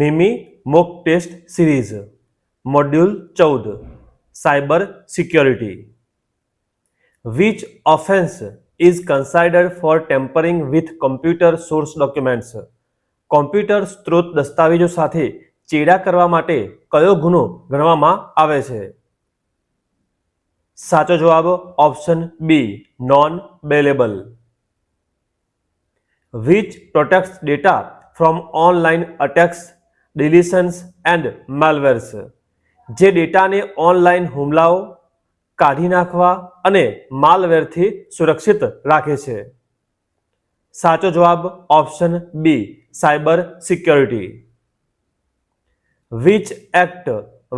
નિમી mock test series module ચૌદ cyber security which offence is considered for tampering with computer source documents computer સ્ત્રોત દસ્તાવેજો સાથે ચેડા કરવા માટે કયો ગુનો ગણવામાં આવે છે સાચો જવાબ option B non bailable which protects data from online attacks deletions and malwares જે ડેટાને ઓનલાઈન હુમલાઓ કાઢી નાખવા અને માલવેરથી સુરક્ષિત રાખે છે સાચો જવાબ option B cyber security which act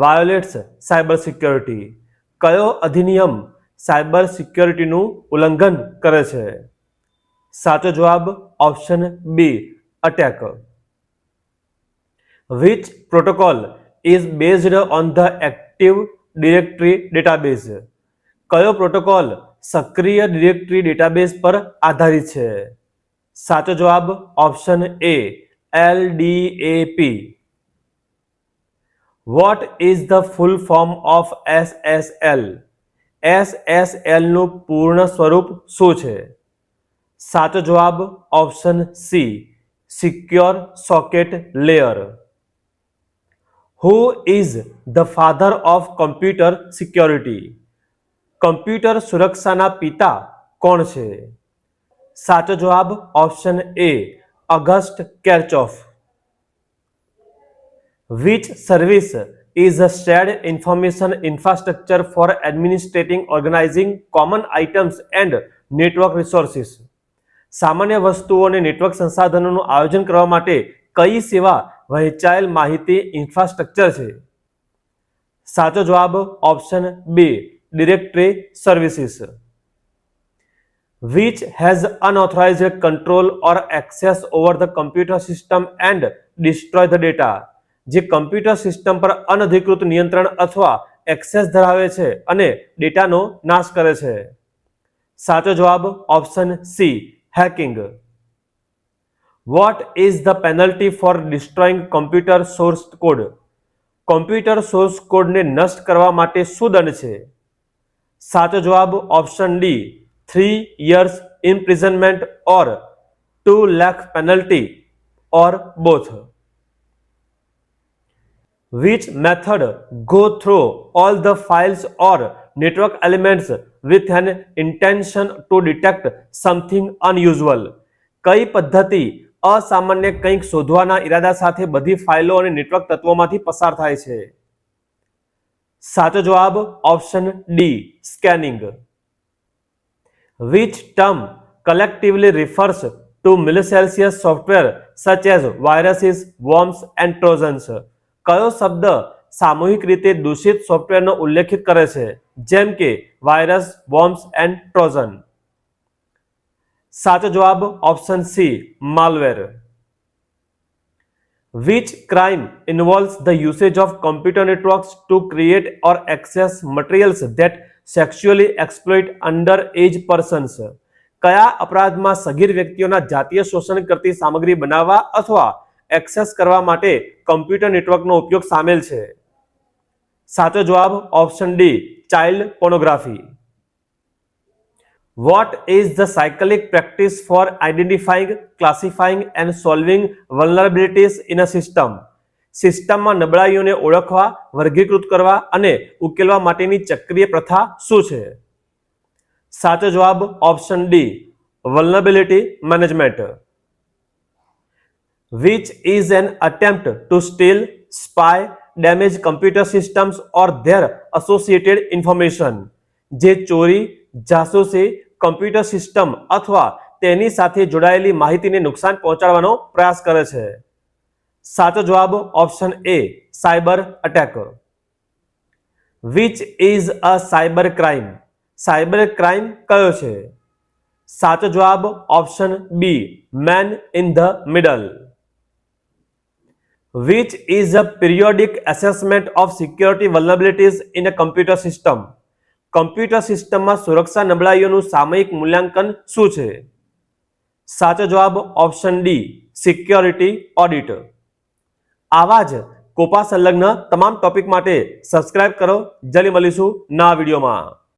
violates cyber security કયો અધિનિયમ સાયબર સિક્યોરિટીનું ઉલ્લંઘન કરે છે સાચો જવાબ option B attack which protocol is based on the active directory database કયો પ્રોટોકોલ સક્રિય ડિરેક્ટરી ડેટાબેઝ પર આધારિત છે સાચો જવાબ option A LDAP what is the full form of SSL SSL નું પૂર્ણ સ્વરૂપ શું છે સાચો જવાબ option C secure socket layer who is the father of computer security computer સુરક્ષાના પિતા કોણ છે સાચો જવાબ option A Auguste Kerckhoffs which service is a shared information infrastructure for administrating organizing common items and network resources સામાન્ય વસ્તુઓને network સંસાધનોનું આયોજન કરવા માટે કઈ સેવા વહેંચાયેલ માહિતી ઇન્ફ્રાસ્ટ્રક્ચર છે સાચો જવાબ option B directory services which has unauthorized control or access over the computer system and destroy the data જે કમ્પ્યુટર સિસ્ટમ પર અનધિકૃત નિયંત્રણ અથવા એક્સેસ ધરાવે છે અને ડેટાનો નાશ કરે છે સાચો જવાબ option C hacking what is the penalty for destroying computer source code computer source code ने नष्ट करने शू दंड है साचो जवाब option D three years imprisonment or two lakh penalty or both which method go through all the files or network elements with an intention to detect something unusual कई पद्धति અસામાન્ય કંઈક શોધવાના ઈરાદા સાથે બધી ફાઇલો અને નેટવર્ક તત્વોમાંથી પસાર થાય છે સાચો જવાબ option D scanning which term collectively refers to malicious software such as viruses worms and trojans કયો શબ્દ સામૂહિક રીતે દૂષિત સોફ્ટવેરનો ઉલ્લેખિત કરે છે જેમ કે વાયરસ વોર્મ્સ એન્ડ ટ્રોઝન સાચો જવાબ option C malware which crime involve the usage of computer networks to create or access materials that sexually exploit under age persons કયા અપરાધમાં સગીર વ્યક્તિઓના જાતીય શોષણ કરતી સામગ્રી બનાવવા અથવા એક્સેસ કરવા માટે કોમ્પ્યુટર નેટવર્કનો ઉપયોગ સામેલ છે સાચો જવાબ option D child pornography What is the cyclic practice for identifying, classifying and solving vulnerabilities in a system? સિસ્ટમમાં નબળાઈઓને ઓળખવા વર્ગીકૃત કરવા અને ઉકેલવા માટેની ચક્રિય પ્રથા શું છે સાચો જવાબ option D vulnerability management which is an attempt to steal spy damage computer systems or their associated information જે ચોરી જાસૂસી કમ્પ્યુટર સિસ્ટમ અથવા તેની સાથે જોડાયેલી માહિતીને નુકસાન પહોંચાડવાનો પ્રયાસ કરે છે સાચો જવાબ option A cyber attack which is a cyber crime cyber crime કયો છે સાચો જવાબ option B man in the middle which is a periodic assessment of security vulnerabilities in a computer system computer સિસ્ટમમાં સુરક્ષા નબળાઈઓનું સામયિક મૂલ્યાંકન શું છે સાચો જવાબ ઓપ્શન ડી સિક્યોરિટી ઓડિટ આવા જ કોપા સંલગ્ન તમામ ટોપિક માટે સબસ્ક્રાઇબ કરો જલ્દી મળીશું ના વિડીયોમાં